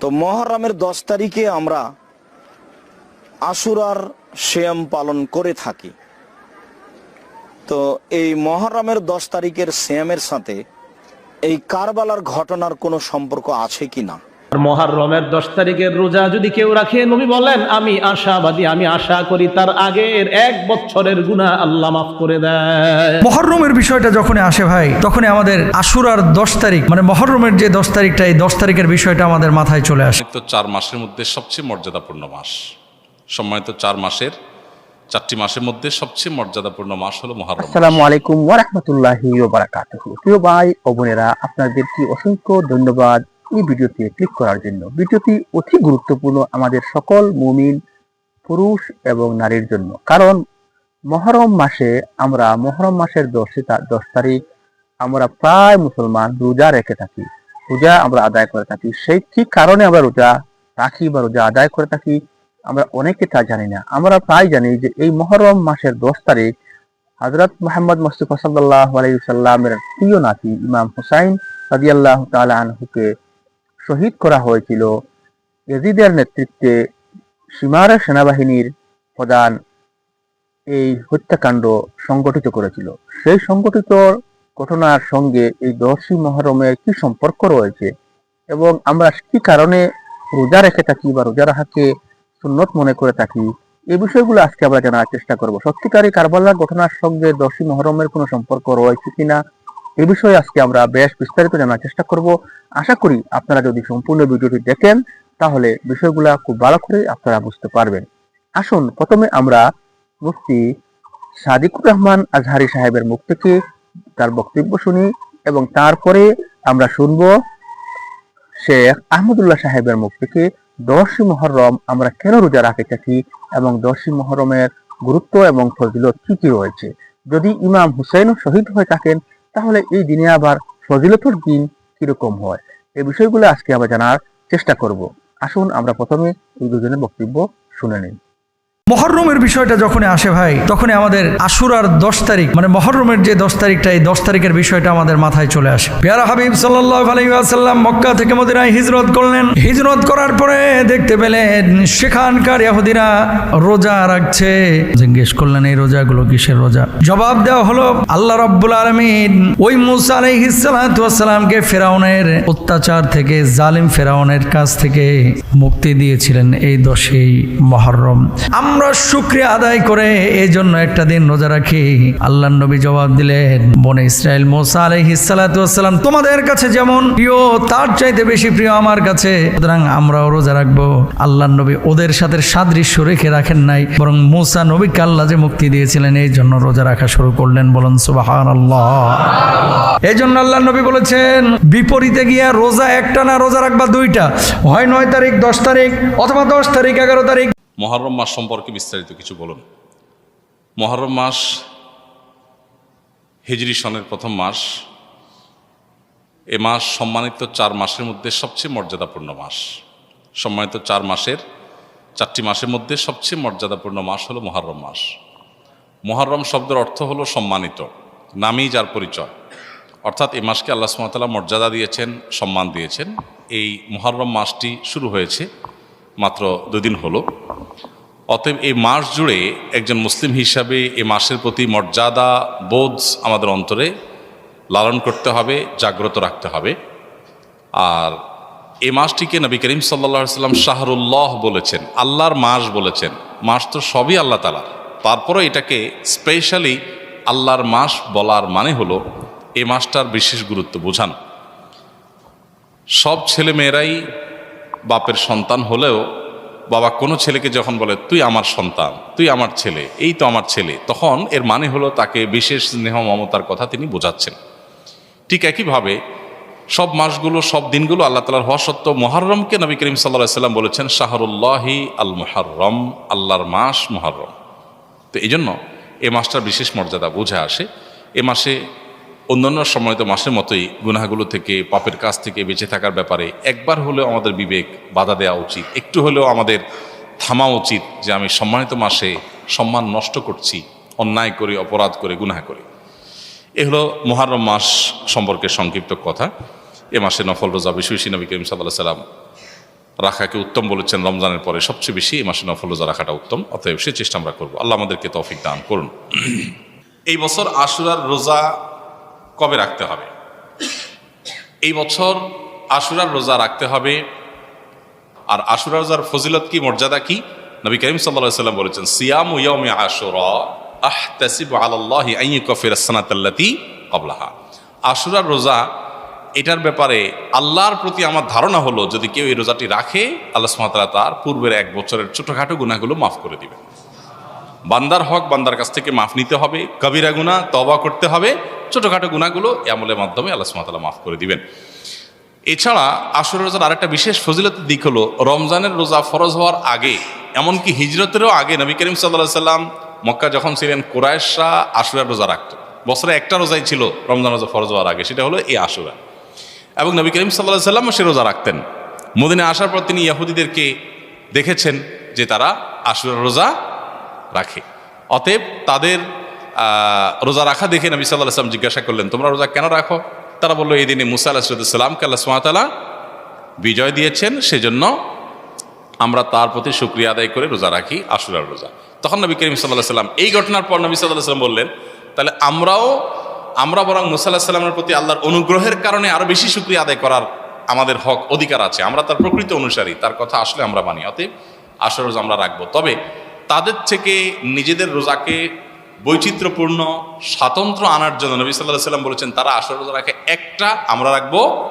তো মহরমের দশ তারিখে আমরা আশুরার শ্যাম পালন করে থাকি। তো এই মহরমের দশ তারিখের শ্যামের সাথে এই কারবালার ঘটনার কোনো সম্পর্ক আছে কি না আর মহারমের দশ তারিখের রোজা যদি কেউ রাখে নবী বলেন আমি আশাবাদী আমি আশা করি তার আগের এক বছরের গুনাহ আল্লাহ মাফ করে দেয়। মহরমের বিষয়টা যখন আসে ভাই তখনই আমাদের আশুরার দশ তারিখ মানে মহরমের যে দশ তারিখটা এই দশ তারিখের বিষয়টা আমাদের মাথায় চলে আসে। তো চার মাসের মধ্যে সবচেয়ে মর্যাদাপূর্ণ মাস। সম্মানিত চার মাসের চারটি মাসের মধ্যে সবচেয়ে মর্যাদাপূর্ণ মাস হলো মহারম। আসসালামু আলাইকুম ওরহমতুল্লাহি বারাকাতুহু। প্রিয় ভাই ও বোনেরা আপনাদেরকে অসংখ্য ধন্যবাদ এই ভিডিওতে ক্লিক করার জন্য ভিডিওটি অতি গুরুত্বপূর্ণ আমাদের সকল মুমিন, পুরুষ এবং নারীর জন্য। কারণ মহরম মাসে আমরা, মহরম মাসের দশে দশ তারিখ আমরা প্রায় মুসলমান রোজা রেখে থাকি। রোজা আমরা আদায় করে থাকি। সেই ঠিক কারণে আমরা রোজা রাখি বা রোজা আদায় করে থাকি, আমরা অনেকে তা জানি না। আমরা প্রায় জানি যে এই মহরম মাসের দশ তারিখ হজরত মোহাম্মদ মুস্তফা সাল্লাহ আলাইসাল্লামের প্রিয় নাতি ইমাম হুসাইন রাজিয়াল্লাহ আনহুকে শহীদ করা হয়েছিল। এজিদের নেতৃত্বে সীমারা সেনাবাহিনীর প্রধান এই হত্যাকাণ্ড সংগঠিত করেছিল। সেই সংগঠিত ঘটনার সঙ্গে এই দশই মহরমের কি সম্পর্ক রয়েছে এবং আমরা কি কারণে রোজা রেখে থাকি বা রোজা রাখাকে সুন্নত মনে করে থাকি, এই বিষয়গুলো আজকে আমরা জানার চেষ্টা করব। সত্যিকারী কারবালার ঘটনার সঙ্গে দশই মহরমের কোনো সম্পর্ক রয়েছে কিনা এই বিষয়ে আজকে আমরা বেশ বিস্তারিত জানার চেষ্টা করব। আশা করি আপনারা যদি সম্পূর্ণ ভিডিওটি দেখেন, তাহলে বিষয়গুলা খুব ভালো করে আপনারা বুঝতে পারবেন। আসুন, প্রথমে আমরা মুক্তি সাদিকুর রহমান আজহারি সাহেবের মুখ থেকে তার বক্তব্য শুনি এবং তারপরে আমরা শুনব শেখ আহমদুল্লাহ সাহেবের মুখ থেকে, দশই মহরম আমরা কেন রোজা রাখে থাকি এবং দশই মহরমের গুরুত্ব এবং ফজিলত কি কি রয়েছে? যদি ইমাম হুসাইনও শহীদ হয়ে থাকেন তাহলে এই দিনে আবার ফজিলতর দিন কীরকম হয়? এই বিষয়গুলো আজকে আবার জানার চেষ্টা করব। আসুন আমরা প্রথমে এই দুজনের বক্তব্য শুনে নিই। মহরমের বিষয়টা যখন আসে ভাই, তখনই আমাদের আশুরার দশ তারিখ মানে মহরমের যে দশ তারিখটা, এই দশ তারিখের বিষয়টা আমাদের মাথায় চলে আসে। পেয়ারা হাবিব আলাইসাল্লাম মক্কা থেকে মদিনায় হিজরত করলেন। হিজরত করার পরে দেখতে পেলেন সেখানকার ইহুদিরা রোজা রাখছে। জিজ্ঞেস করলেন, এই রোজাগুলো কিসের রোজা? জবাব দেওয়া হলো, আল্লাহ রব্বুল আলমিন ওই মুসা আলাইহিসালামকে ফেরাউনের অত্যাচার থেকে, জালিম ফেরাউনের কাছ থেকে মুক্তি দিয়েছিলেন এই দশই মহরম। আমরা শুক্রিয়া আদায় করে এই জন্য একটা দিন রোজা রাখি। আল্লাহ নবী জবাব দিলেন, বনে ইসরায়েল মোসা আলাইহিসালাম তোমাদের কাছে যেমন প্রিয়, তার চাইতে বেশি প্রিয় আমার কাছে। সুতরাং আমরাও রোজা রাখব। আল্লাহ নবী ওদের সাথে সাদৃশ্য রেখে রাখেন নাই, বরং মুসা নবীকে আল্লাহ যে মুক্তি দিয়েছিলেন, এই জন্য রোজা রাখা শুরু করলেন। বলুন সুবাহান আল্লাহ এই জন্য আল্লাহ নবী বলেছেন, বিপরীতে গিয়া রোজা একটা না রোজা রাখবা দুইটা। হয় নয় তারিখ, দশ তারিখ, অথবা দশ তারিখ, এগারো তারিখ মহরম মাস সম্পর্কে বিস্তারিত কিছু বলুন। মহরম মাস হিজরি সনের প্রথম মাস। এ মাস সম্মানিত চার মাসের মধ্যে সবচেয়ে মর্যাদাপূর্ণ মাস। সম্মানিত চার মাসের, চারটি মাসের মধ্যে সবচেয়ে মর্যাদাপূর্ণ মাস হলো মহরম মাস। মহরম শব্দের অর্থ হলো সম্মানিত নামেই যার পরিচয়। অর্থাৎ এই মাসকে আল্লাহ সুমতাল্লাহ মর্যাদা দিয়েছেন, সম্মান দিয়েছেন। এই মহরম মাসটি শুরু হয়েছে মাত্র দুদিন হলো। অতএব এই মাস জুড়ে একজন মুসলিম হিসাবে এই মাসের প্রতি মর্যাদা, বোধ আমাদের অন্তরে লালন করতে হবে, জাগ্রত রাখতে হবে। আর এই মাসটিকে নবী করিম সাল্লা সাল্লাম শাহরুল্লাহ বলেছেন, আল্লাহর মাস বলেছেন। মাস তো সবই আল্লাহ তালা তারপরও এটাকে স্পেশালি আল্লাহর মাস বলার মানে হলো এই মাসটার বিশেষ গুরুত্ব বোঝান। সব ছেলে মেয়েরাই বাপের সন্তান হলেও বাবা কোনো ছেলেকে যখন বলে, তুই আমার সন্তান, তুই আমার ছেলে, এই তো আমার ছেলে, তখন এর মানে হলো তাকে বিশেষ স্নেহ মমতার কথা তিনি বোঝাচ্ছেন। ঠিক একইভাবে সব মাসগুলো, সব দিনগুলো আল্লাহ তালার হওয়া সত্ত্বেও মহরমকে নবী করিম সাল্লাহ সাল্লাম বলেছেন, শাহরুল্লাহি আল মুহাররম আল্লাহর মাস মহরম তো এই জন্য এ মাসটার বিশেষ মর্যাদা বোঝা আসে। এ মাসে অন্যান্য সময়ত মাসের মতোই গুনাহগুলো থেকে, পাপের কাছ থেকে বেঁচে থাকার ব্যাপারে একবার হলেও আমাদের বিবেক বাধা দেওয়া উচিত। একটু হলেও আমাদের থামা উচিত যে আমি সম্মানিত মাসে সম্মান নষ্ট করছি, অন্যায় করে, অপরাধ করে, গুনাহ করে। এ হলো মহারম মাস সম্পর্কে সংক্ষিপ্ত কথা। এ মাসে নফল রোজা বেশি বেশি নবী করিম সাল্লাহ সাল্লাম রাখাকে উত্তম বলেছেন, রমজানের পরে সবচেয়ে বেশি এই মাসে নফল রোজা রাখাটা উত্তম, অতএব সে চেষ্টা আমরা করব। আল্লাহ আমাদেরকে তৌফিক দান করুন। এই বছর আশুরার রোজা কবে রাখতে হবে? এই বছর আশুরার রোজা রাখতে হবে। আর আশুরা রোজার ফজিলত কি, মর্যাদা কি? নবী করিম সাল্লাহ সাল্লাম বলেছেন, সিয়াম ইয়াউমি আশুরা আহতাসিবু আলাল্লাহি আন ইউকাফির সানাতাল্লাতি ক্বাবলাহা। আশুরার রোজা, এটার ব্যাপারে আল্লাহর প্রতি আমার ধারণা হলো, যদি কেউ এই রোজাটি রাখে, আল্লাহ তাআলা তার পূর্বের এক বছরের ছোটখাটো গুণাগুলো মাফ করে দিবেন। বান্দার হক, বান্দার কাছ থেকে মাফ নিতে হবে, কবিরা গুনাহ, তওবা করতে হবে, ছোটোখাটো এই আমলের মাধ্যমে আল্লাহ তাআলা মাফ করে দিবেন। এছাড়া আসর রোজার আরেকটা বিশেষ ফজিলতের দিক হলো, রমজানের রোজা ফরজ হওয়ার আগে, এমনকি হিজরতেরও আগে নবী করিম সাল্লাহ সাল্লাম মক্কা যখন ছিলেন কোরআশা আশুরার রোজা রাখত। বছরে একটা রোজাই ছিল রমজান রোজা ফরজ হওয়ার আগে, সেটা হলো এই আশুরা এবং নবী করিম সাল্লাহ সাল্লামও সে রোজা রাখতেন। মদিনে আসার পর তিনি ইয়াহুদিদেরকে দেখেছেন যে তারা আশুরার রোজা রাখে। অতএব তাদের রোজা রাখা দেখে নবী সাল্লাহ আসলাম জিজ্ঞাসা করলেন, তোমরা রোজা কেন রাখো? তারা বলল, এই দিনে মুসা আলাহিসামকে আল্লাহ সুমাতালা বিজয় দিয়েছেন, সেজন্য আমরা তার প্রতি শুক্রিয়া আদায় করে রোজা রাখি, আশুরার রোজা। তখন নবী করিম সাল্লাহ সাল্লাম এই ঘটনার পর নবী সাল্লাহ সাল্লাম বললেন, তাহলে আমরাও, আমরা বরং মুসা আল্লাহ সাল্লামের প্রতি আল্লাহর অনুগ্রহের কারণে আরও বেশি শুক্রিয়া আদায় করার আমাদের হক, অধিকার আছে। আমরা তার প্রকৃত অনুসারী, তার কথা আসলে আমরা মানি, অতএব আশুর রোজা আমরা রাখব। তবে তাদের থেকে নিজেদের রোজাকে বৈচিত্র্যপূর্ণ স্বাতন্ত্র আনার জন্য নবী সাল্লাহ সাল্লাম বলেছেন, তারা আশুর রোজা রাখে একটা, আমরা রাখব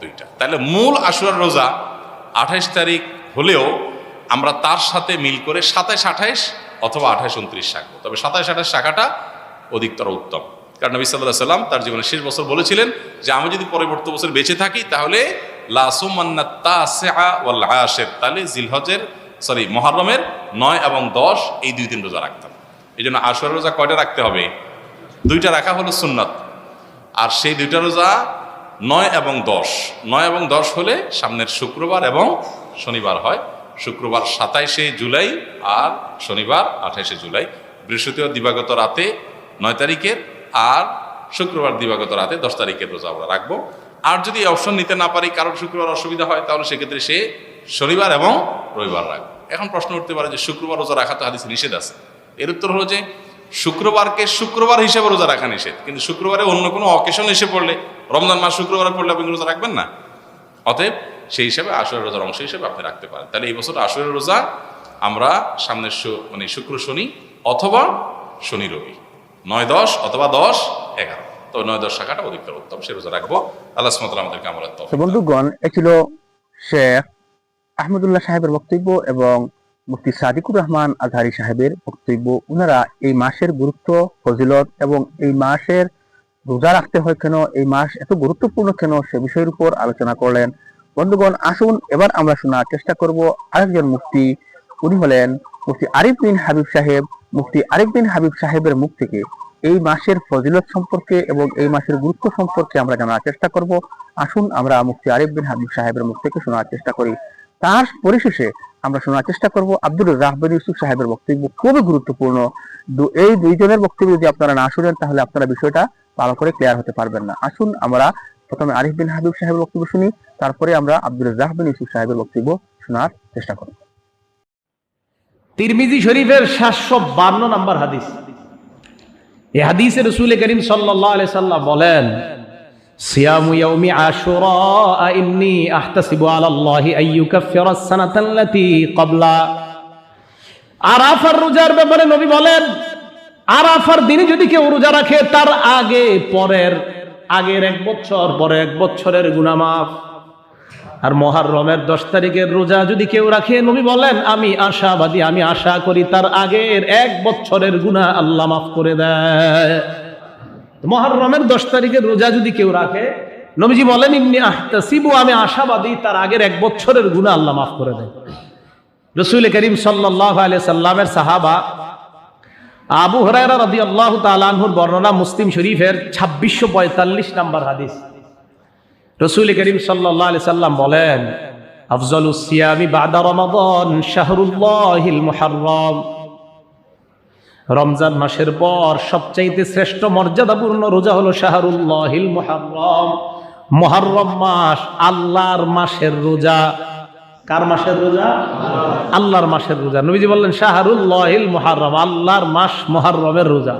দুইটা। তাহলে মূল আশুরার রোজা আঠাইশ তারিখ হলেও আমরা তার সাথে মিল করে সাতাইশ আঠাইশ অথবা আঠাইশ উনত্রিশ রাখব। তবে সাতাইশ আঠাইশ শাখাটা অধিকতর উত্তম। কারণ নবী সাল্লাহ সাল্লাম তার জীবনের শেষ বছর বলেছিলেন যে, আমি যদি পরবর্তী বছর বেঁচে থাকি তাহলে লাসুমান্নাতের তাহলে জিলহজের সরি, মহরমের নয় এবং দশ, এই দুই দিন রোজা রাখতাম। এই জন্য আশুরার রোজা কয়টা রাখতে হবে? দুইটা রাখা হলো সুন্নত। আর সেই দুইটা রোজা নয় এবং দশ। নয় এবং দশ হলে সামনের শুক্রবার এবং শনিবার হয়। শুক্রবার সাতাইশে জুলাই আর শনিবার আঠাইশে জুলাই। বৃহস্পতিবার দিবাগত রাতে নয় তারিখের আর শুক্রবার দিবাগত রাতে দশ তারিখের রোজা আমরা রাখব। আর যদি অপশন নিতে না পারি, কারোর শুক্রবার অসুবিধা হয়, তাহলে সেক্ষেত্রে সে শনিবার এবং রবিবার রাখবে এখন প্রশ্ন উঠতে পারে যে শুক্রবার রোজা রাখা তো হাদিসে নিষেধ আছে। এর উত্তর হলো যে শুক্রবারকে শুক্রবার হিসেবে রোজা রাখা নিষেধ। কিন্তু শুক্রবারে অন্য কোনো অকেশন এসে পড়লে, রমজান মাস শুক্রবারে পড়লে আপনি রোজা রাখবেন না? অতএব সেই হিসাবে আসরের রোজার অংশ হিসেবে আপনি রাখতে পারেন। তাহলে এই বছর আসরের রোজা আমরা সামনের মানে শুক্র শনি অথবা শনি রবি। নয় দশ অথবা দশ এগারো। তো নয় দশ শাখাটা অধিকতর উত্তম, সে রোজা রাখব। আল্লাহ আমাদেরকে আমরা বন্ধুগণ, এ ছিল শেখ আহমদুল্লাহ সাহেবের বক্তব্য এবং মুফতি সাদিকুর রহমান আজহারি সাহেবের বক্তব্য। ওনারা এই মাসের গুরুত্ব, ফজিলত এবং এই মাসের রোজা রাখতে হয় কেন, এই মাস এত গুরুত্বপূর্ণ কেন সে বিষয়ের উপর আলোচনা করলেন। বন্ধুগণ, আসুন এবার আমরা শোনার চেষ্টা করব আরেকজন মুফতি। উনি হলেন মুফতি আরিফ বিন হাবিব সাহেব। মুফতি আরিফ বিন হাবিব সাহেবের মুখ থেকে এই মাসের ফজিলত সম্পর্কে এবং এই মাসের গুরুত্ব সম্পর্কে আমরা জানার চেষ্টা করব। আসুন আমরা মুফতি আরিফ বিন হাবিব সাহেবের মুখ থেকে শোনার চেষ্টা করি। তার পরিশেষে আমরা শোনার চেষ্টা করব আব্দুল রাহবিন ইউসুফ সাহেবের বক্তব্য। খুবই গুরুত্বপূর্ণ। এই দুইজনের বক্তব্য যদি আপনারা না শুনেন, তাহলে আপনারা বিষয়টা ভালো করে ক্লিয়ার হতে পারবেন না। আসুন আমরা প্রথমে আরিফ বিন হাবিব সাহেবের বক্তব্য শুনি, তারপরে আমরা আব্দুল রাহবিন ইউসুফ সাহেবের বক্তব্য শোনার চেষ্টা করব। তিরমিজি শরীফের সাতশো বান্ন নম্বর হাদিস। এই হাদিসে রসুল করিম সাল্লাহ সাল্লাম বলেন সিয়ামু ইয়াউমি আশুরা ইন্নি আহতাসিবু আলাল্লাহি আইয়ুকাফিরা সানাতাল্লাতী ক্বাবলা। আরাফার রোজার ব্যাপারে নবী বলেন, আরাফার দিনে যদি কেউ রোজা রাখে, তার আগে পরের, আগের এক বছর পরে এক বছরের গুনাহ মাফ। আর মহারমের দশ তারিখের রোজা যদি কেউ রাখে, নবী বলেন, আমি আশাবাদী, আমি আশা করি তার আগের এক বছরের গুণা আল্লাহ মাফ করে দেয়। মহারমের দশ তারিখের রোজা যদি কেউ রাখে, নবীজি বলেন ইমনি আহতাসিবু, আমি আশাবাদী, তার আগের এক বছরের গুণা আল্লাহ মাফ করে দেয় রসুল করিম সাল্লাহ আলিয়া সাল্লামের সাহাবা আবু হরাইরা রাদি আল্লাহ তালাহুর বর্ণনা মুসলিম শরীফের ছাব্বিশশো পঁয়তাল্লিশ নাম্বার হাদিস। রসুল করিম সাল্লাহ আলি সাল্লাম বলেন আফজল সিয়ামি বাদা রমাদন শাহরুল্লাহিল মুহাররম। রমজান মাসের পর সবচাইতে শ্রেষ্ঠ মর্যাদাপূর্ণ রোজা হলো শাহরুল্লাহিল মুহাররম। মুহাররম মাস আল্লাহর মাসের রোজা। কার মাসের রোজা? আল্লাহর মাসের রোজা। নবীজি বললেন, শাহরুল্লাহিল মুহাররম, আল্লাহর মাস মুহাররমের রোজা।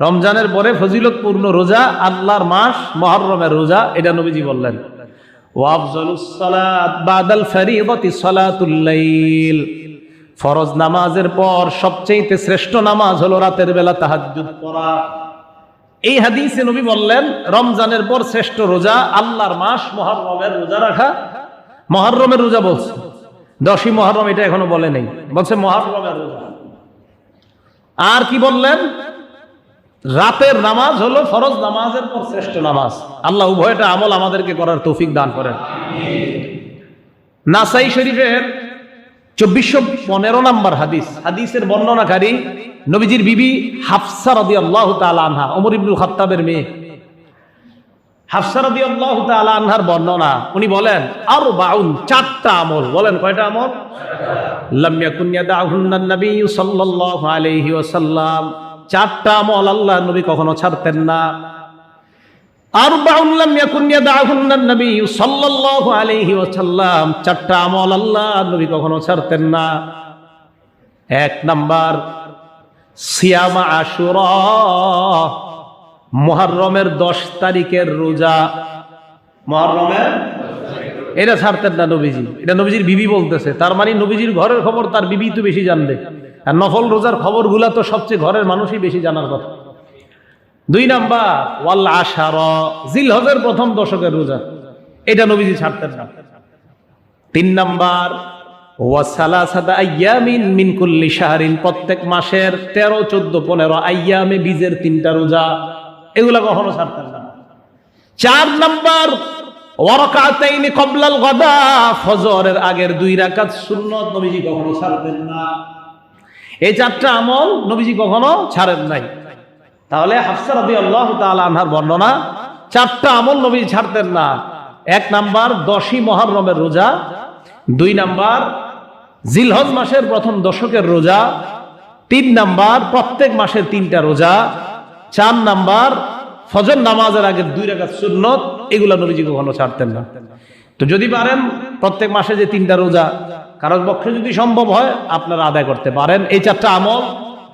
রমজানের পরে ফজিলতপূর্ণ রোজা, আল্লাহর মাস মুহররমের রোজা, এটা নবীজি বললেন। ওয়াফজলুস সালাত বাদাল ফরিদতি সালাতুল ফরজ নামাজের পর সবচেয়ে শ্রেষ্ঠ নামাজ হলো রাতের বেলা তাহাজ্জুদ পড়া। এই হাদিসে নবী বললেন, রমজানের পর শ্রেষ্ঠ রোজা আল্লাহর মাস, মহরমের রোজা রাখা। মহরমের রোজা বলছে। দশই মহরম এটা এখনও বলে নেই। বলছে মহরমের রোজা। আর কি বললেন? রাতের নামাজ হলো ফরজ নামাজের পর শ্রেষ্ঠ নামাজ। আল্লাহ উভয়টা আমল আমাদেরকে করার তৌফিক দান করেন। নাসাই শরীফের চব্বিশশো পনেরো নম্বর হাদিস। হাদিসের বর্ণনাকারী নবীজির বিবি হাফসা রদি আল্লাহ আনহা অমর ইবনুল খাত্তাবের মেয়ে। হাফসা রদি আল্লাহ আনহার বর্ণনা, উনি বলেন আর বাউন চারটা আমল। বলেন, কয়টা আমল? লামিয়া কুনিয়া দাহুন্নান নবী সাল্লাল্লাহু আলাইহি ওয়াসাল্লাম। চারটা আমল আল্লাহ নবী কখনো ছাড়তেন না আরবাউন লাম ইয়াকুন ইয়াদাহুন্নান নবী সাল্লাল্লাহু আলাইহি ওয়াসাল্লাম নবী কখনো এক নাম্বার, সিয়ামা মুহররমের 10 তারিখের রোজা। মুহররমের? এটা ছাড়তেন না নবীজি। এটা নবীজির বিবি বলতেছে। তার মানে নবীজির ঘরের খবর তার বিবি তো বেশি জানবে। আর নফল রোজার খবরগুলা তো সবচেয়ে ঘরের মানুষই বেশি জানার কথা। দুই নাম্বার, ওয়াল আশার জিল হজের প্রথম দশকের রোজা। এটা নবীজি ছাড়তেন না। তিন নাম্বার প্রত্যেক মাসের তেরো, চোদ্দ, পনেরো আইয়ামে বীজের তিনটা রোজা। এগুলা কখনো ছাড়তেন না। চার নাম্বার গদা আগের দুই রাকাত নবীজি কখনো না। এই চারটা আমল নবীজি কখনো ছাড়েন নাই। তাহলে হাফসা রবি আল্লাহ আনহার বর্ণনা, চারটা আমল নবী ছাড়তেন না। এক নাম্বার, দশই মহরমের রোজা। দুই নাম্বার, জিলহজ মাসের প্রথম দশকের রোজা। তিন নাম্বার, প্রত্যেক মাসের তিনটা রোজা। চার নাম্বার, ফজর নামাজের আগে দুই রাকাত সুন্নত। এগুলা নবীজি কখনো ছাড়তেন না। তো যদি পারেন, প্রত্যেক মাসে যে তিনটা রোজা, কারোর পক্ষে যদি সম্ভব হয়, আপনারা আদায় করতে পারেন। এই চারটা আমল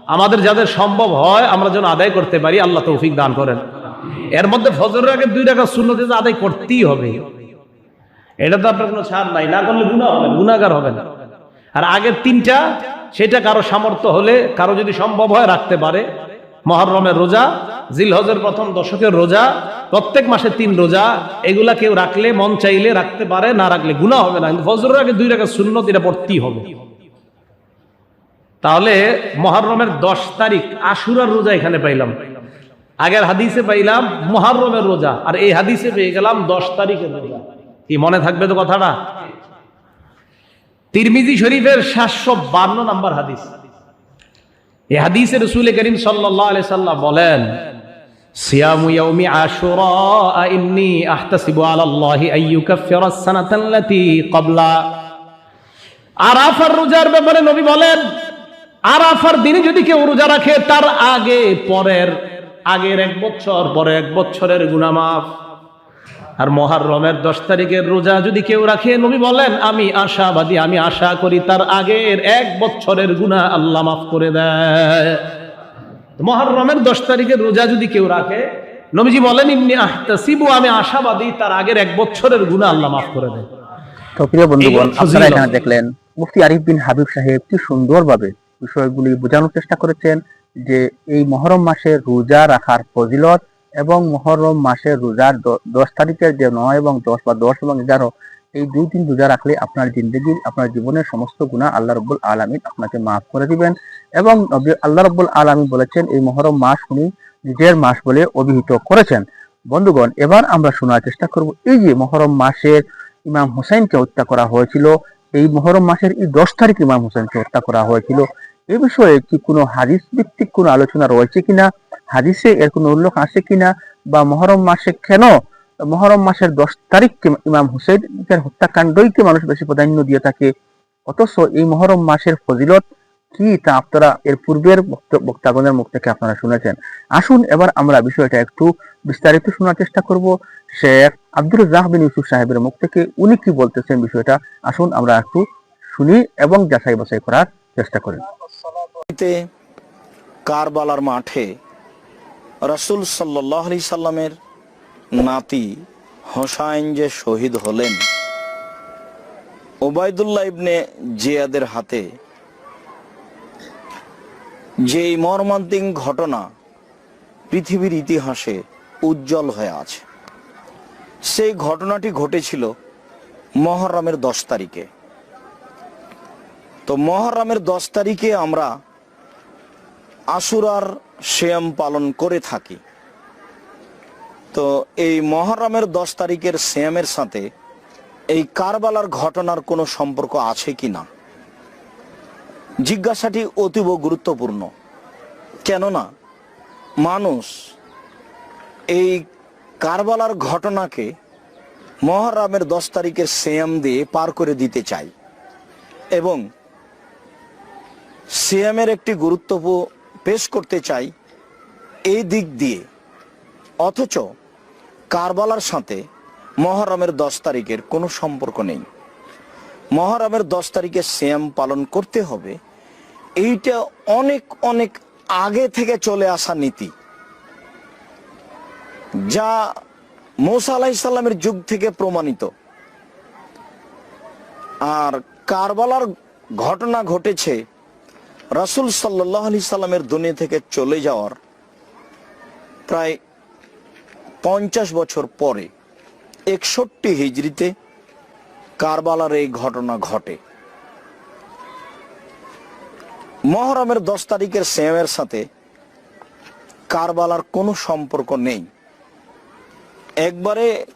আমাদের যাদের সম্ভব হয়, আমরা যেন আদায় করতে পারি, আল্লাহ তৌফিক দান করেন। এর মধ্যে ফজরের আগে দুই টাকা শূন্যতে আদায় করতেই হবে। এটা তো আপনার কোনো ছাড় নাই। না করলে গুণা হবে গুণাগার হবে না। আর আগের তিনটা, সেটা কারও সামর্থ্য হলে, কারও যদি সম্ভব হয় রাখতে পারে। মহরমের রোজা, জিলহজের প্রথম দশকের রোজা, প্রত্যেক মাসে তিন রোজা, এগুলা কেউ রাখলে, মন চাইলে রাখতে পারে, না রাখলে গুণা হবে না। কিন্তু ফজরের আগে দুই টাকা শূন্য এটা পড়তেই হবে। তাহলে মহরমের দশ তারিখ আশুরার রোজা এখানে পাইলাম। আগের হাদিসে পাইলাম মহরমের রোজা, আর এই হাদিসে পেয়ে গেলাম দশ তারিখের রোজা। কি মনে থাকবে তো কথাটা? তিরমিজি শরীফের সাতশো বান্ন নম্বর হাদিস। এই হাদিসে রসুল করিম সাল্লাহ বলেন আরাফার রোজার ব্যাপারে নবী বলেন আরাফার দিনে যদি কেউ রোজা রাখে তার আগে পরের আগের এক বছর পরে এক বছরের গুনামাফ আর মহারমের দশ তারিখের রোজা যদি কেউ রাখে নবী বলেন আমি আশাবাদী আমি আশা করি তার আগের এক বছরের গুনাহ আল্লাহ মাফ করে দেয়। মহারমের দশ তারিখের রোজা যদি কেউ রাখে নবীজি বলেন ইমনি আহতাসিবু আমি আশাবাদী তার আগের এক বছরের গুনাহ আল্লাহ মাফ করে দেয়। তো প্রিয় বন্ধুগণ আপনারা এখানে দেখলেন মুফতি আরিফ বিন হাবিব সাহেব কি সুন্দরভাবে বিষয়গুলি বোঝানোর চেষ্টা করেছেন যে এই মহরম মাসে রোজা রাখার ফজিলত এবং মহরম মাসের রোজার দশ তারিখের যে নয় এবং দশ বা দশ এবং এগারো, এই দুই দিন রোজা রাখলে আপনার জিন্দগির আপনার জীবনের সমস্ত গুণা আল্লাহ রব্বুল আলমিন আপনাকে মাফ করে দিবেন এবং আল্লাহ রব্বুল আলমিন বলেছেন, এই মহরম মাস উনি নিজের মাস বলে অভিহিত করেছেন। বন্ধুগণ, এবার আমরা শোনার চেষ্টা করব, এই যে মহরম মাসের ইমাম হুসাইনকে হত্যা করা হয়েছিল, এই মহরম মাসের এই দশ তারিখ ইমাম হুসাইনকে হত্যা করা হয়েছিল এ বিষয়ে কি কোনো হাদিস ভিত্তিক কোনো আলোচনা রয়েছে কিনা? হাদিসে এর কোনো উল্লেখ আছে কিনা? বা মহরম মাসে কেন? মহরম মাসের দশ তারিখকে ইমাম হুসাইনের হত্যাকাণ্ডইকে মানুষ বেশি প্রাধান্য দিয়ে থাকে? অথচ এই মহরম মাসের ফজিলত কি তা আপনারা এর পূর্বের বক্ত- বক্তাগণের মুখ থেকে আপনারা শুনেছেন। আসুন এবার আমরা বিষয়টা একটু বিস্তারিত শোনার চেষ্টা করব। শেখ আব্দুর রাহ বিন ইউসুফ সাহেবের মুখ থেকে উনি কি বলতেছেন বিষয়টা? আসুন আমরা একটু শুনি এবং যাচাই বাছাই করার চেষ্টা করি তে কারবালার মাঠে রাসূল সাল্লাহ আলি সাল্লামের নাতি হোসাইন যে শহীদ হলেন, ওবায়দুল্লাহ ইবনে জিয়াদের হাতে যে মর্মান্তিক ঘটনা পৃথিবীর ইতিহাসে উজ্জ্বল হয়ে আছে, সেই ঘটনাটি ঘটেছিল মহরমের দশ তারিখে। তো মহরমের দশ তারিখে আমরা আশুরার শ্যাম পালন করে থাকি। তো এই মহরমের দশ তারিখের শ্যামের সাথে এই কারবালার ঘটনার কোনো সম্পর্ক আছে কি না? জিজ্ঞাসাটি অতীব গুরুত্বপূর্ণ। কেননা মানুষ এই কারবালার ঘটনাকে মহরমের দশ তারিখের শ্যাম দিয়ে পার করে দিতে চায় এবং সিএমের একটি গুরুত্ব পেশ করতে চাই এই দিক দিয়ে। অথচ কারবালার সাথে মহরমের দশ তারিখের কোনো সম্পর্ক নেই। মহরমের দশ তারিখে সিএম পালন করতে হবে, এইটা অনেক অনেক আগে থেকে চলে আসা নীতি। যা মৌসা আলাহিসাল্লামের যুগ থেকে প্রমাণিত। আর কারবালার ঘটনা ঘটেছে রাসুল সাল্লাহ আলি সাল্লামের দুনিয়া থেকে চলে যাওয়ার প্রায় পঞ্চাশ বছর পরে, একষট্টি হিজড়িতে কারবালার এই ঘটনা ঘটে। মহরমের দশ তারিখের সেমের সাথে কারবালার কোনো সম্পর্ক নেই। একবারে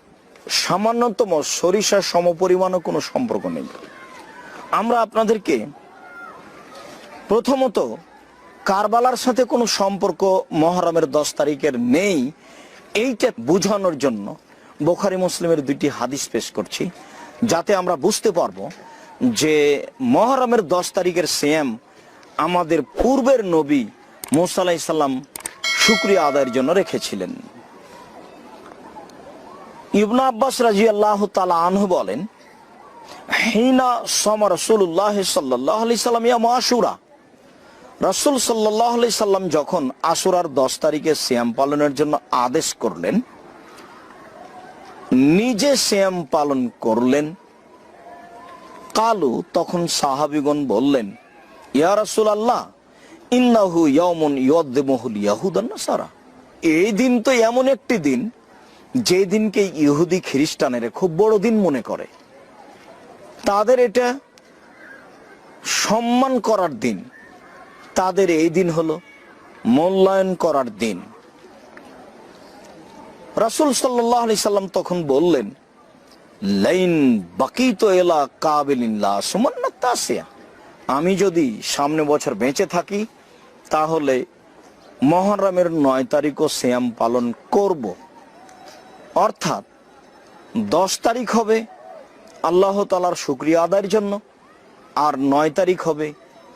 সামান্যতম সরিষার সমপরিমাণও কোনো সম্পর্ক নেই। আমরা আপনাদেরকে প্রথমত, কারবালার সাথে কোনো সম্পর্ক মহরমের দশ তারিখের নেই, এইটা বোঝানোর জন্য বোখারি মুসলিমের দুইটি হাদিস পেশ করছি, যাতে আমরা বুঝতে পারব যে মহরমের দশ তারিখের সেম আমাদের পূর্বের নবী মোসা আলাইসাল্লাম শুক্রিয়া আদায়ের জন্য রেখেছিলেন। ইবনা আব্বাস রাজি আল্লাহ তালা আনহু বলেন, হিনা সমা রসুল্লাহ সাল্লাহ আলি সাল্লাম ইয়া মাসুরা রসুল সাল্লাহ সাল্লাম যখন আসুরার দশ তারিখে শ্যাম পালনের জন্য আদেশ করলেন, নিজে শ্যাম পালন করলেন, কালু তখন সাহাবিগণ বললেন, ইয়া রসুল আল্লাহ ইন্নাহু ইয়মন ইয়দ্দেমহুল ইয়াহুদান সারা এই দিন তো এমন একটি দিন, যে দিনকে ইহুদি খ্রিস্টানেরা খুব বড় দিন মনে করে। তাদের এটা সম্মান করার দিন। তাদের এই দিন হলো মূল্যায়ন করার দিন। রাসুল সাল্লাহ সাল্লাম তখন বললেন, লাইন বাকি তো এলা কাবিল্লা আমি যদি সামনে বছর বেঁচে থাকি, তাহলে মহরমের নয় তারিখও শ্যাম পালন করব। অর্থাৎ দশ তারিখ হবে আল্লাহ তালার শুক্রিয়া আদায়ের জন্য, আর নয় তারিখ হবে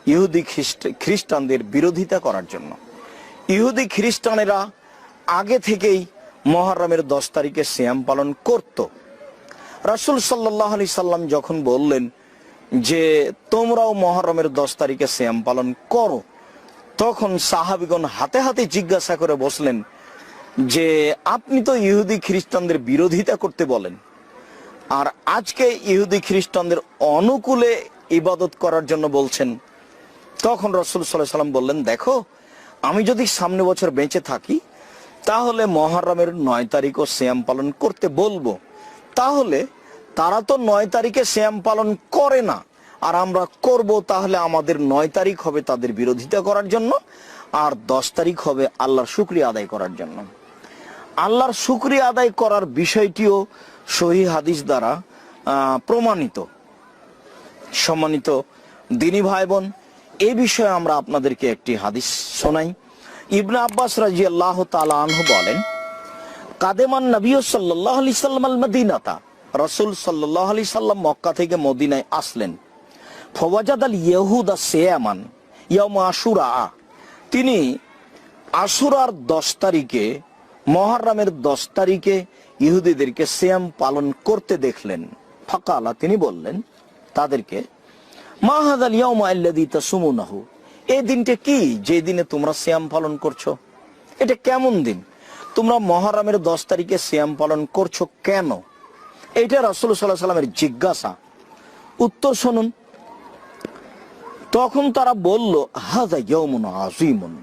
ইহুদি খ্রিস্ট, খ্রিস্টানদের বিরোধিতা করার জন্য। ইহুদি খ্রিস্টানেরা আগে থেকেই মহরমের দশ তারিখে শ্যাম পালন করত। রাসুল সাল্লাহ আলি সাল্লাম যখন বললেন যে, তোমরাও মহরমের দশ তারিখে শ্যাম পালন করো। তখন সাহাবিগণ হাতে হাতে জিজ্ঞাসা করে বসলেন যে, আপনি তো ইহুদি খ্রিস্টানদের বিরোধিতা করতে বলেন। আর আজকে ইহুদি খ্রিস্টানদের অনুকূলে ইবাদত করার জন্য বলছেন তখন রসুল সাল্লাহ সাল্লাম বললেন, দেখো, আমি যদি সামনে বছর বেঁচে থাকি, তাহলে মহরমের নয় তারিখও শ্যাম পালন করতে বলব। তাহলে তারা তো নয় তারিখে শ্যাম পালন করে না। আর আমরা করব তাহলে আমাদের নয় তারিখ হবে তাদের বিরোধিতা করার জন্য, আর দশ তারিখ হবে আল্লাহর শুক্রিয়া আদায় করার জন্য। আল্লাহর শুক্রিয়া আদায় করার বিষয়টিও সহি হাদিস দ্বারা প্রমাণিত। সম্মানিত দিনী ভাই বোন এই বিষয়ে আমরা আপনাদেরকে একটি হাদিস শোনাই। ইবনা আব্বাস রাজি আল্লাহ আনহু বলেন, কাদেমান নবী সাল্লাহ আলি সাল্লাম আল মদিনাতা, রসুল সাল্লাহ আলি সাল্লাম মক্কা থেকে মদিনায় আসলেন। ফওয়াজাদ আল ইহুদা সেয়ামান ইয়াম আশুরা, তিনি আশুরার দশ তারিখে, মহারামের দশ তারিখে ইহুদিদেরকে সিয়াম পালন করতে দেখলেন। ফাকালা, তিনি বললেন, তাদেরকে মাহাদাল ইয়াউমা আল্লাযী তাসুমুনাহু। এই দিনটা কি? যে দিনে তোমরা সিয়াম পালন করছ। এটা কেমন দিন? তোমরা মহারামের দশ তারিখে সিয়াম পালন করছ কেন? এটা রাসূল সাল্লামের জিজ্ঞাসা। উত্তর শুনুন। তখন তারা বলল হাদা ইয়াউমুন আযীমুন।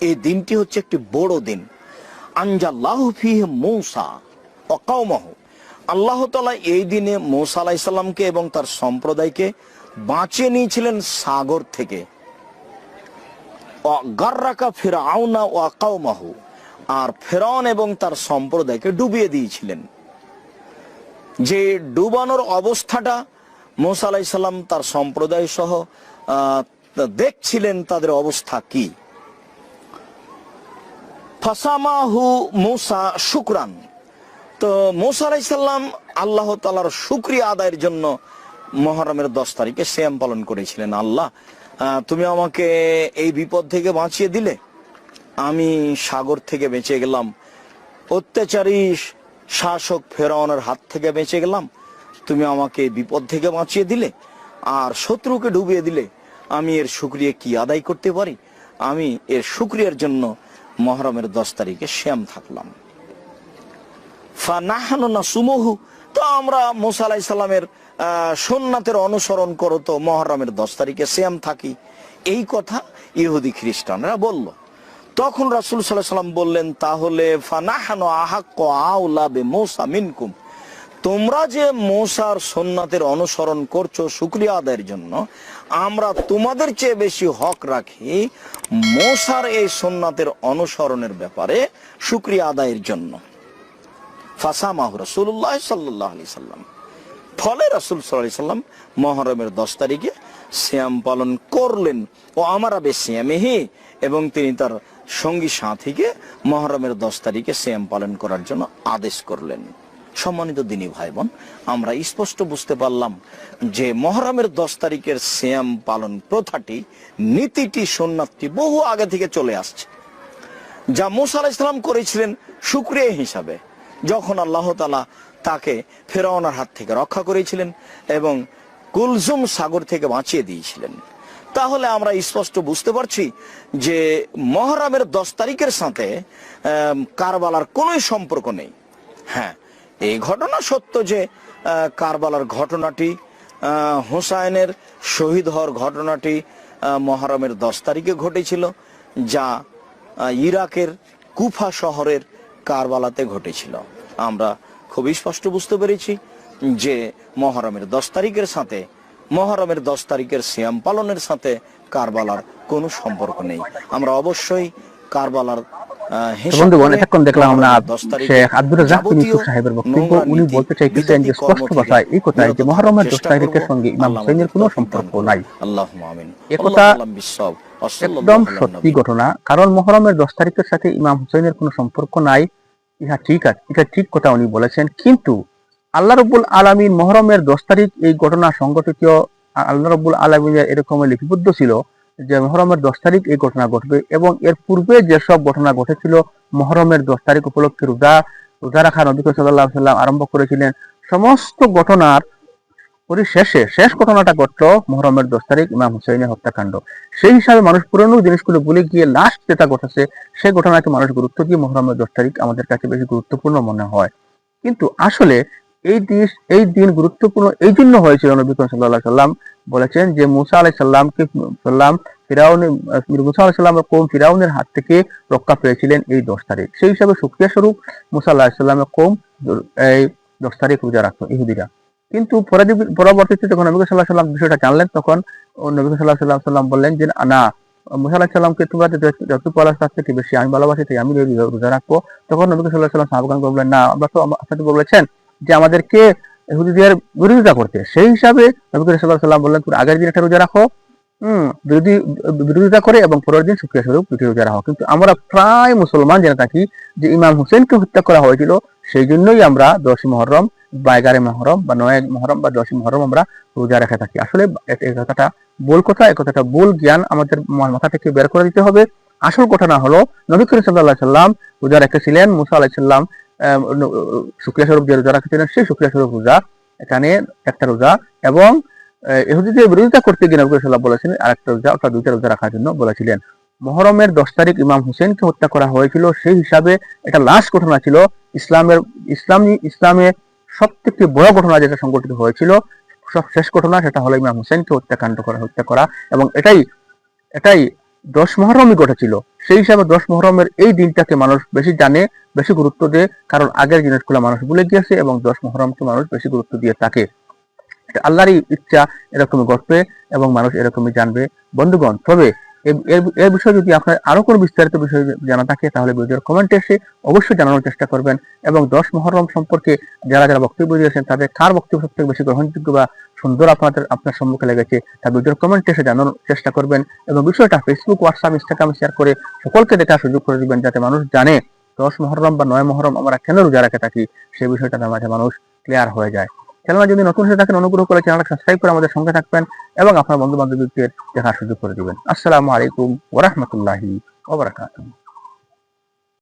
এই দিনটি হচ্ছে একটি বড় দিন। আনজাল্লাহু ফিহি মূসা ওয়া কওমাহু। আল্লাহ এই দিনে মূসা আলাইহিস এবং তার সম্প্রদায়কে বাঁচিয়ে নিয়েছিলেন সাগর থেকে। আর ফেরাউন এবং তার সম্প্রদায়কে ডুবিয়ে দিয়েছিলেন। যে ডুবানোর অবস্থাটা মোসা আলাহি সাল্লাম তার সম্প্রদায় সহ দেখছিলেন তাদের অবস্থা কি। ফাসামাহু মুসা শুকরান। তো মোসা আলাহি সাল্লাম আল্লাহ তালার শুক্রিয়া আদায়ের জন্য মহরমের দশ তারিখে শ্যাম পালন করেছিলেন আল্লাহ। তুমি আমাকে এই বিপদ থেকে বাঁচিয়ে দিলে? আমি সাগর থেকে বেঁচে গেলাম। অত্যাচারী শাসক ফেরাউনের হাত থেকে বেঁচে গেলাম। তুমি আমাকে বিপদ থেকে বাঁচিয়ে দিলে আর শত্রুকে ডুবিয়ে দিলে। আমি এর শুক্রিয়া কি আদায় করতে পারি? আমি এর শুক্রিয়ার জন্য মহরমের দশ তারিখে শ্যাম থাকলাম। ফানাহানু না সুমহু তো আমরা মুসা আলাহি সাল্লামের সোননাথের অনুসরণ করো তো মহরমের দশ তারিখে শ্যাম থাকি। এই কথা ইহুদি খ্রিস্টানরা বলল। তখন রাসুল সাল্লাহ সাল্লাম বললেন, তাহলে ফানাহানো আহাক্ক আউলা বে মৌসা মিনকুম। তোমরা যে মৌসার সোননাথের অনুসরণ করছ শুক্রিয়া আদায়ের জন্য, আমরা তোমাদের চেয়ে বেশি হক রাখি মৌসার এই সোননাথের অনুসরণের ব্যাপারে শুক্রিয়া আদায়ের জন্য। ফাসামাহু রসুল্লাহ সাল্লাহ আলি সাল্লাম ফলে রাসুল সাল্লাম মহরমের দশ তারিখে শ্যাম পালন করলেন। ও আমার আবে শ্যামেহি এবং তিনি তার সঙ্গী সাথীকে মহরমের দশ তারিখে শ্যাম পালন করার জন্য আদেশ করলেন। সম্মানিত দিনী ভাই বোন আমরা স্পষ্ট বুঝতে পারলাম যে মহরমের দশ তারিখের শ্যাম পালন প্রথাটি, নীতিটি সোননাথটি বহু আগে থেকে চলে আসছে। যা মুসা আলাহ ইসলাম করেছিলেন সুক্রিয়া হিসাবে। যখন আল্লাহ তালা তাকে ফেরাওনার হাত থেকে রক্ষা করেছিলেন এবং কুলজুম সাগর থেকে বাঁচিয়ে দিয়েছিলেন। তাহলে আমরা স্পষ্ট বুঝতে পারছি যে মহরমের দশ তারিখের সাথে কারবালার কোনোই সম্পর্ক নেই। হ্যাঁ এই ঘটনা সত্য যে কারবালার ঘটনাটি হুসাইনের শহীদ হওয়ার ঘটনাটি মহরমের দশ তারিখে ঘটেছিল, যা ইরাকের কুফা শহরের কারবালাতে ঘটেছিল। আমরা খুব স্পষ্ট বুঝতে পেরেছি যে মহরমের দশ তারিখের সাথে মহরমের দশ তারিখের সিয়াম পালনের সাথে কারবালার কোনো সম্পর্ক নেই। আমরা অবশ্যই কারবালার আহ, হিসাব বন্ধুগণ করে এতক্ষণ দেখলাম আমরা মহরমের 10 তারিখে শেখ আব্দুর রাজাক বিন যাবতীয় ইউসুফ সাহেবের বক্তব্য উনি বলতে চাইতেছেন যে স্পষ্ট ভাষায় এই কথাই যে মহরমের দশ তারিখের সঙ্গে ইমাম হুসাইনের কোনো সম্পর্ক নাই। একথা আল্লাহু একদম সত্যি ঘটনা কারণ মহরমের দশ তারিখের সাথে ইমাম হুসাইনের কোনো সম্পর্ক নাই। ইহা ঠিক আছে এটা ঠিক কথা উনি বলেছেন। কিন্তু আল্লাহ রব্বুল আলমিন মহরমের দশ তারিখ এই ঘটনা সংগঠিত আল্লাহ রব্বুল আলমিনের এরকম লিপিবদ্ধ ছিল যে মহরমের দশ তারিখ এই ঘটনা ঘটবে এবং এর পূর্বে যেসব ঘটনা ঘটেছিল, মহরমের দশ তারিখ উপলক্ষে রোজা রোজা রাখা নবী সাল্লাহ সাল্লাম আরম্ভ করেছিলেন। সমস্ত ঘটনার পরিশেষে শেষ ঘটনাটা ঘটলো মহরমের দশ তারিখ ইমাম হুসাইনের হত্যাকাণ্ড। সেই হিসাবে মানুষ পুরনো জিনিসগুলো ভুলে গিয়ে লাস্ট যেটা ঘটেছে সেই ঘটনাকে মানুষ গুরুত্ব দিয়ে মহরমের দশ তারিখ আমাদের কাছে বেশি গুরুত্বপূর্ণ মনে হয়। কিন্তু আসলে এই দিন এই দিন গুরুত্বপূর্ণ এই জন্য হয়েছিল নবী করিম আলাইহি সাল্লাম বলেছেন যে মুসা আলাইহিস সাল্লামকে সাল্লাম, ফিরাউনের, মুসা আলাইহিস সাল্লামের কৌম ফিরাউনের হাত থেকে রক্ষা পেয়েছিলেন এই দশ তারিখ। সেই হিসাবে সুক্রিয়া স্বরূপ মুসা আলাইহিস সাল্লামের কৌম, এই দশ তারিখ রোজা রাখতো ইহুদিরা। কিন্তু পরবর্তীতে যখন নবী সাল্লাহ সাল্লাম বিষয়টা জানলেন, তখন নবী সাল্লাহ সাল্লাম সাল্লাম বললেন যে, না মুসা আলাহ সাল্লামকে তোমরা যত- আল্লাহ তার থেকে বেশি আমি ভালোবাসি, তাই আমি রোজা- রাখব। তখন নবী সাল্লাহ সাল্লাম সাহাবাগান বললেন, না, আমরা তো আপনাকে বলেছেন যে আমাদেরকে ইহুদিদের বিরোধিতা করতে। সেই হিসাবে নবী সাল্লাহ সাল্লাম বললেন তুমি আগের দিন একটা রোজা রাখো, হম, বিরোধী বিরোধিতা করে এবং পরের দিন শুক্রিয়া স্বরূপ দুটি রোজা রাখো। কিন্তু আমরা প্রায় মুসলমান জেনে থাকি যে ইমাম হুসেনকে হত্যা করা হয়েছিল, সেই জন্যই আমরা দশ মহরম বা এগারো মহরম বা নয় মহরম বা দশ মহরম আমরা রোজা রেখে থাকি। আসলে কথাটা ভুল কথা এই কথাটা ভুল জ্ঞান আমাদের মাথা থেকে বের করে দিতে হবে। আসল ঘটনা হলো নবী করিম সাল্লাহ সাল্লাম রোজা রেখেছিলেন মুসা আলাহ সাল্লাম শুক্রিয়া স্বরূপ যে রোজা রাখেছিলেন সেই শুক্রিয়া স্বরূপ রোজা এখানে একটা রোজা এবং আহ, ইহুদিদের বিরোধিতা করতে গিয়ে নবী আলাইহি বলেছিলেন আরেকটা রোজা অর্থাৎ দুইটা রোজা রাখার জন্য বলেছিলেন। মহরমের দশ তারিখ ইমাম হুসেনকে হত্যা করা হয়েছিল সেই হিসাবে এটা লাস্ট ঘটনা ছিল। ইসলামের ইসলামী ইসলামে সব থেকে বড় ঘটনা যেটা সংঘটিত হয়েছিল, সব শেষ ঘটনা সেটা হলো ইমাম হোসেনকে হত্যাকাণ্ড করা, হত্যা করা এবং এটাই এটাই দশ মহরমই ঘটেছিল। সেই হিসাবে দশ মহরমের এই দিনটাকে মানুষ বেশি জানে, বেশি গুরুত্ব দেয়, কারণ আগের জিনিসগুলো মানুষ ভুলে গিয়েছে এবং দশ মহরমকে মানুষ বেশি গুরুত্ব দিয়ে থাকে। আল্লাহরই ইচ্ছা এরকমই ঘটবে এবং মানুষ এরকমই জানবে। বন্ধুগণ, তবে এর- বিষয়ে যদি আপনার আরও কোনো বিস্তারিত বিষয় জানা থাকে, তাহলে ভিডিওর কমেন্টে এসে অবশ্যই জানানোর চেষ্টা করবেন। এবং দশ মহরম সম্পর্কে যারা যারা বক্তব্য দিয়েছেন, তাদের কার বক্তব্য সব থেকে বেশি গ্রহণযোগ্য বা সুন্দর আপনাদের আপনার সম্মুখে লেগেছে, তা ভিডিওর কমেন্টে এসে জানানোর চেষ্টা করবেন। এবং বিষয়টা ফেসবুক হোয়াটসঅ্যাপ ইনস্টাগ্রামে শেয়ার করে সকলকে দেখার সুযোগ করে দিবেন, যাতে মানুষ জানে দশ মহরম বা নয় মহরম আমরা কেন রোজা রাখে থাকি। সেই বিষয়টা মাঝে মানুষ ক্লিয়ার হয়ে যায়। চ্যানেল যদি নতুন হয়ে থাকেন, অনুগ্রহ করে চ্যানেলটা সাবস্ক্রাইব করে আমাদের সঙ্গে থাকবেন এবং আপনার বন্ধু বান্ধবীদের দেখার সুযোগ করে দিবেন। আসসালামু আলাইকুম ওরহমতুল্লাহি ওবরাকাতুহ